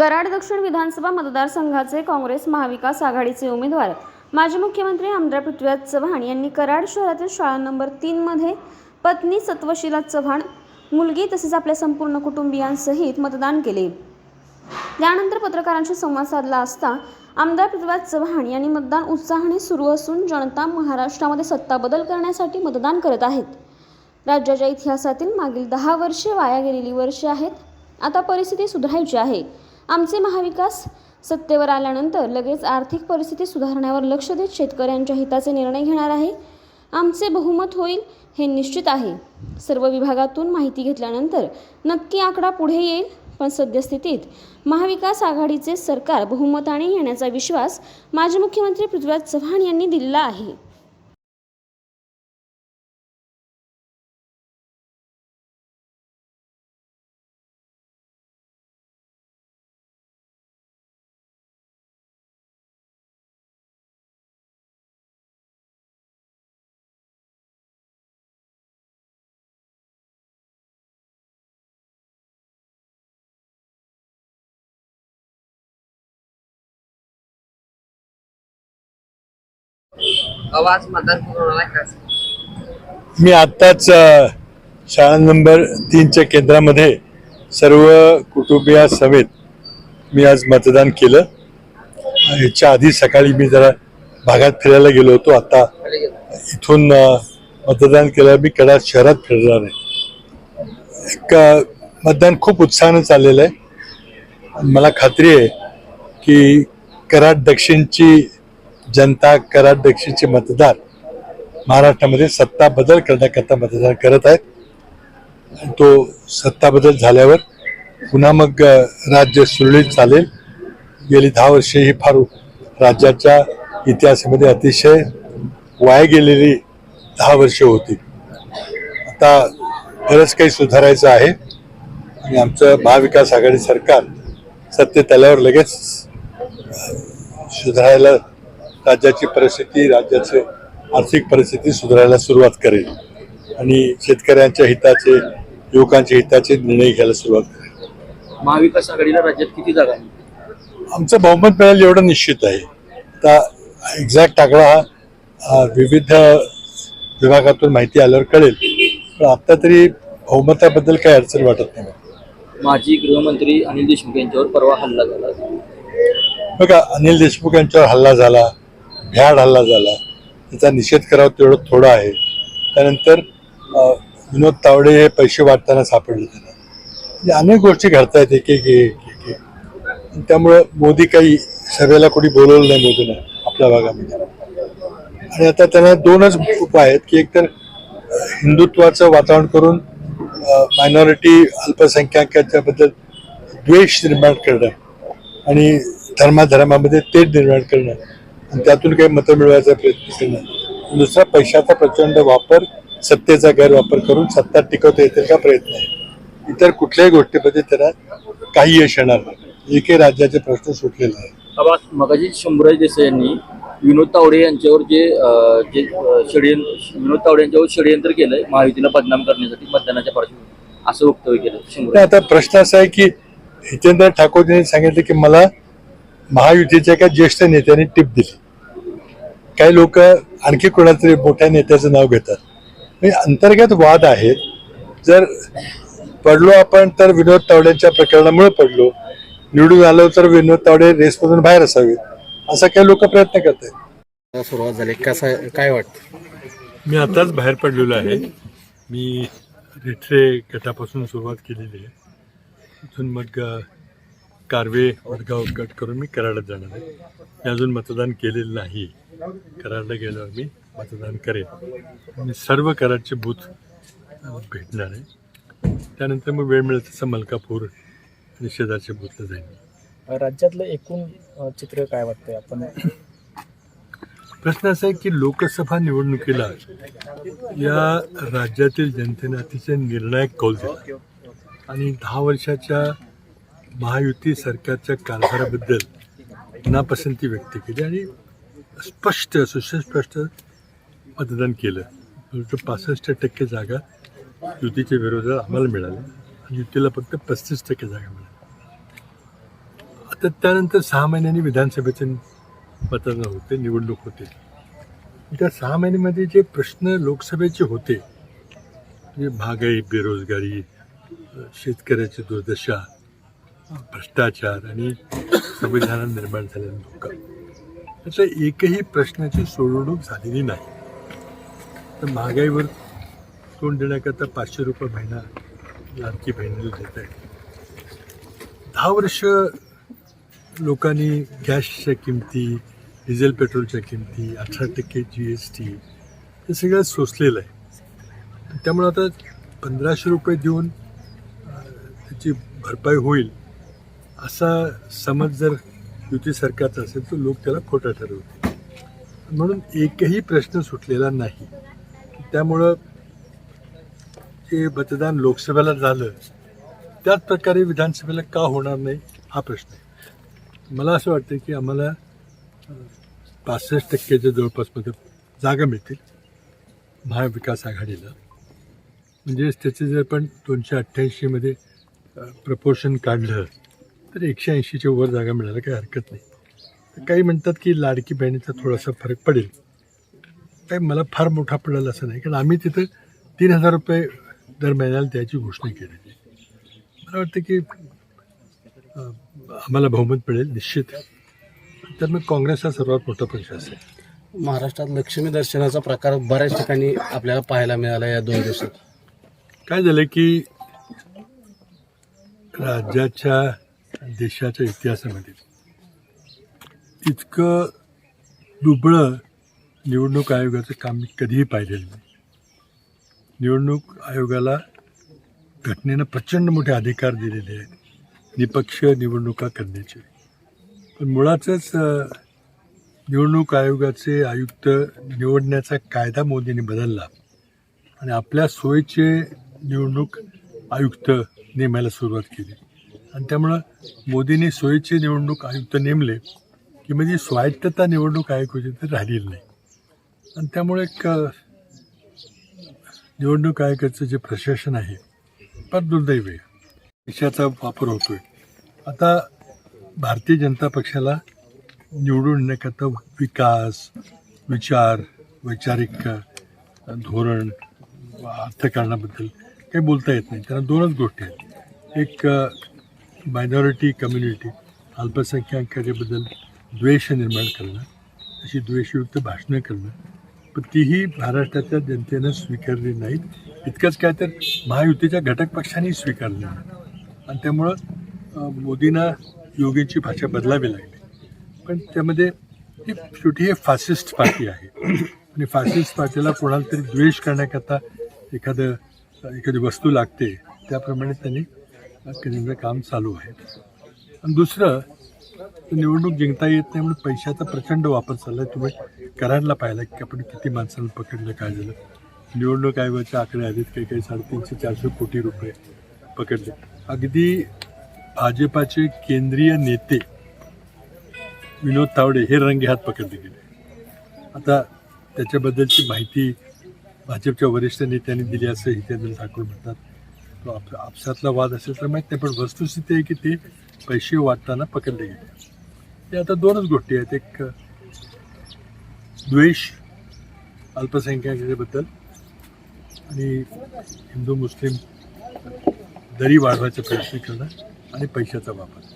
कराड दक्षिण विधानसभा मतदारसंघाचे काँग्रेस महाविकास आघाडीचे उमेदवार माजी मुख्यमंत्री आमदार पृथ्वीराज चव्हाण यांनी कराड शहरातील शाळा नंबर तीनमध्ये पत्नी सत्वशिला चव्हाण मुलगी तसेच आपल्या संपूर्ण कुटुंबियांसहित मतदान केले. त्यानंतर पत्रकारांशी संवाद साधला असता आमदार पृथ्वीराज चव्हाण यांनी मतदान उत्साहाने सुरू असून जनता महाराष्ट्रामध्ये सत्ता बदल करण्यासाठी मतदान करत आहेत. राज्याच्या इतिहासातील मागील दहा वर्षे वाया गेलेली वर्षे आहेत. आता परिस्थिती सुधारायची आहे. आमचे महाविकास सत्तेवर आल्यानंतर लगेच आर्थिक परिस्थिती सुधारण्यावर लक्ष देत शेतकऱ्यांच्या हिताचे निर्णय घेणार आहे. आमचे बहुमत होईल हे निश्चित आहे. सर्व विभागातून माहिती घेतल्यानंतर नक्की आकडा पुढे येईल. पण सद्यस्थितीत महाविकास आघाडीचे सरकार बहुमताने येण्याचा विश्वास माजी मुख्यमंत्री पृथ्वीराज चव्हाण यांनी दिलेला आहे. आवाज मतदान मी आत्ताच शाळा नंबर तीनच्या केंद्रामध्ये सर्व कुटुंबिया समेत मी आज मतदान केलं. याच्या आधी सकाळी मी जरा भागात फिरायला गेलो होतो. आता इथून मतदान केलं मी कराड शहरात फिरणार आहे. एक मतदान खूप उत्साहानं चाललेलं आहे. मला खात्री आहे की कराड दक्षिणची जनता कराड मतदार महाराष्ट्रामध्ये सत्ता बदल करण्याकरता मतदान करत आहेत. तो सत्ता बदल झाल्यावर पुन्हा मग राज्य सुरळीत चालेल. गेली दहा वर्षे ही फार राज्याच्या इतिहासामध्ये अतिशय वाया गेलेली दहा वर्षे होती. आता बरंच काही सुधारायचं आहे. आणि आमचं महाविकास आघाडी सरकार सत्तेत आल्यावर लगेच सुधारायला राज्याची परिस्थिती राज्याची आर्थिक परिस्थिती सुधारायला सुरुवात करेल. आणि शेतकऱ्यांच्या हिताचे युवकांच्या हिताचे निर्णय घ्यायला सुरुवात करेल. महाविकास आघाडीला राज्यात किती जागा? आमचं बहुमत मिळेल एवढं निश्चित आहे. आता एक्झॅक्ट आकडा विविध विभागातून माहिती आल्यावर कळेल. पण आता तरी बहुमताबद्दल काही अडचण वाटत नाही. माजी गृहमंत्री अनिल देशमुख यांच्यावर परवा हल्ला झाला. बघा अनिल देशमुख यांच्यावर हल्ला झाला. भ्याड हल्ला झाला. त्याचा निषेध करावा तेवढं थोडं आहे. त्यानंतर विनोद तावडे हे पैसे वाटताना सापडले त्यांना. म्हणजे अनेक गोष्टी घडतायत एक एक एक एक त्यामुळं मोदी काही सभेला कोणी बोलवलं नाही मोदीनं आपल्या भागामध्ये. आणि आता त्यांना दोनच उपाय आहेत की एकतर तर हिंदुत्वाचं वातावरण करून मायनॉरिटी अल्पसंख्याकांच्याबद्दल द्वेष निर्माण करणं आणि धर्माधर्मामध्ये तेढ निर्माण करणं. आणि त्यातून काही मतं मिळवायचा प्रयत्न करणं दुसरा पैशाचा प्रचंड वापर सत्तेचा गैरवापर करून सत्ता टिकवता येतील का? प्रयत्न आहे. इतर कुठल्याही गोष्टीमध्ये त्यांना काही यश येणार नाही. एकही राज्याचे प्रश्न सुटलेले आहे मगाशी शंभूराज देसाई यांनी विनोद तावडे यांच्यावर जे जे षडयंत्र विनोद तावडे यांच्यावर षडयंत्र केलंय महायुतीला बदनाम करण्यासाठी मतदानाच्या पार्श्वभूमीवर. असं वक्तव्य केलं आता प्रश्न असा आहे की हितेंद्र ठाकूर यांनी सांगितलं की मला महायुतीच्या एका ज्येष्ठ नेत्याने टिप दिली. काही लोक आणखी कोणातरी मोठ्या नेत्याचं नाव घेतात. म्हणजे अंतर्गत वाद आहेत. जर पडलो आपण तर विनोद तावडेंच्या प्रकरणामुळे पडलो. निवडून आलो तर विनोद तावडे रेसमधून बाहेर असावे. असा काही लोक प्रयत्न करत आहेत सुरुवात झाली. कसं काय वाटतं? मी आताच बाहेर पडलेलो आहे. मी रिठरे गटापासून सुरुवात केलेली आहे. इथून मग कारवे वडगाव गट करून मी कराडात जाणार आहे. मी अजून मतदान केलेलं नाही. कराडला गेल्यावर मी मतदान करेन. मी सर्व कराडचे बूथ भेटणार आहे. त्यानंतर मग वेळ मिळेल तसं मलकापूर आणि शेजारच्या बूथला जाईन राज्यातलं एकूण चित्र काय वाटतंय आपण? प्रश्न असा आहे की लोकसभा निवडणुकीला या राज्यातील जनतेने अतिशय निर्णायक कौल दिला. आणि दहा वर्षाच्या महायुती सरकारच्या कारभाराबद्दल नापसंती व्यक्त केली आणि स्पष्ट सुस्पष्ट मतदान केलं. पासष्ट टक्के जागा युतीच्या विरोधात आम्हाला मिळाल्या आणि युतीला फक्त पस्तीस टक्के जागा मिळाल्या आता त्यानंतर सहा महिन्यांनी विधानसभेचे मतदान होते निवडणूक होते. त्या सहा महिन्यामध्ये जे प्रश्न लोकसभेचे होते म्हणजे महागाई बेरोजगारी शेतकऱ्याची दुर्दशा भ्रष्टाचार आणि संविधानात निर्माण झालेला धोका. त्याचा एकही प्रश्नाची सोडवणूक झालेली नाही. तर महागाईवर तोंड देण्याकरता पाचशे रुपये महिना लाडकी बहिणीला देत आहे दहा वर्ष लोकांनी गॅसच्या किमती डिझेल पेट्रोलच्या किमती अठरा टक्के जी एस टी हे सगळं सोसलेलं आहे. त्यामुळे आता पंधराशे रुपये देऊन त्याची भरपाई होईल. असा समज जर युती सरकारचा असेल तर लोक त्याला खोटा ठरवते म्हणून एकही प्रश्न सुटलेला नाही. त्यामुळं जे मतदान लोकसभेला झालं त्याच प्रकारे विधानसभेला का होणार नाही हा प्रश्न आहे. मला असं वाटतं की आम्हाला पासष्ट टक्क्याच्या जवळपासमध्ये जागा मिळतील महाविकास आघाडीला. म्हणजेच त्याचे जर पण दोनशे अठ्ठ्याऐंशीमध्ये प्रपोर्शन काढलं तर एकशे ऐंशीच्या वर जागा मिळायला काही हरकत नाही. काही म्हणतात की लाडकी बहिणीचा थोडासा फरक पडेल. काही मला फार मोठा पडेल असं नाही. कारण आम्ही तिथं तीन हजार रुपये दर महिन्याला द्यायची घोषणा केलेली. मला वाटतं की आम्हाला बहुमत मिळेल निश्चित. तर मग काँग्रेस हा सर्वात मोठा पक्ष असेल. महाराष्ट्रात लक्ष्मी दर्शनाचा प्रकार बऱ्याच ठिकाणी आपल्याला पाहायला मिळाला या दोन दिवसात. काय झालं की राज्याच्या देशाच्या इतिहासामध्ये. इतकं दुबळं निवडणूक आयोगाचं काम मी कधीही पाहिलेलं नाही. निवडणूक आयोगाला घटनेनं प्रचंड मोठे अधिकार दिलेले आहेत. निपक्ष निवडणुका करण्याचे. पण मुळातच निवडणूक आयोगाचे आयुक्त निवडण्याचा कायदा मोदींनी बदलला. आणि आपल्या सोयीचे निवडणूक आयुक्त नेमायला सुरुवात केली. आणि त्यामुळं मोदींनी सोयीचे निवडणूक आयुक्त नेमले की म्हणजे स्वायत्तता निवडणूक आयोगाची तर राहिलेली नाही. आणि त्यामुळे एक निवडणूक आयोगाचं जे प्रशासन आहे फार दुर्दैव आहे. पैशाचा वापर आहे आता भारतीय जनता पक्षाला निवडून येण्याकरता विकास विचार वैचारिक धोरण अर्थकारणाबद्दल काही बोलता येत नाही. त्यांना दोनच गोष्टी आहेत. एक मायनॉरिटी कम्युनिटी अल्पसंख्याकांबद्दल द्वेष निर्माण करणं अशी द्वेषयुक्त भाषणं करणं पण तीही महाराष्ट्राच्या जनतेनं स्वीकारली नाहीत. इतकंच काय तर महायुतीच्या घटक पक्षांनी स्वीकारली आणि त्यामुळं मोदींना योगींची भाषा बदलावी लागली. पण त्यामध्ये ही शेवटी हे फासिस्ट पार्टी आहे. आणि फासिस्ट पार्टीला कोणाला तरी द्वेष करण्याकरता एखादं एखादी वस्तू लागते त्याप्रमाणे त्यांनी केंद्र काम चालू आहे. आणि दुसरं तर निवडणूक जिंकता येत नाही म्हणून पैशाचा प्रचंड वापर चालला आहे तुम्ही कराडला पाहिला की आपण किती माणसांना पकडलं काय झालं? निवडणूक आयोगाचे आकडे आधीत काही काही साडेतीनशे चारशे कोटी रुपये पकडले. अगदी भाजपाचे केंद्रीय नेते विनोद तावडे हे रंगे हात पकडले गेले. आता त्याच्याबद्दलची माहिती भाजपच्या वरिष्ठ नेत्यांनी दिली असं हितेंद्र ठाकूर म्हणतात. आपला आपसातला वाद असेल तर माहीत नाही पण वस्तुस्थिती आहे की ते पैसे वाटताना पकडले गेले. ते आता दोनच गोष्टी आहेत. एक द्वेष अल्पसंख्याकाबद्दल आणि हिंदू मुस्लिम दरी वाढवायचा प्रयत्न करणं आणि पैशाचा वापर.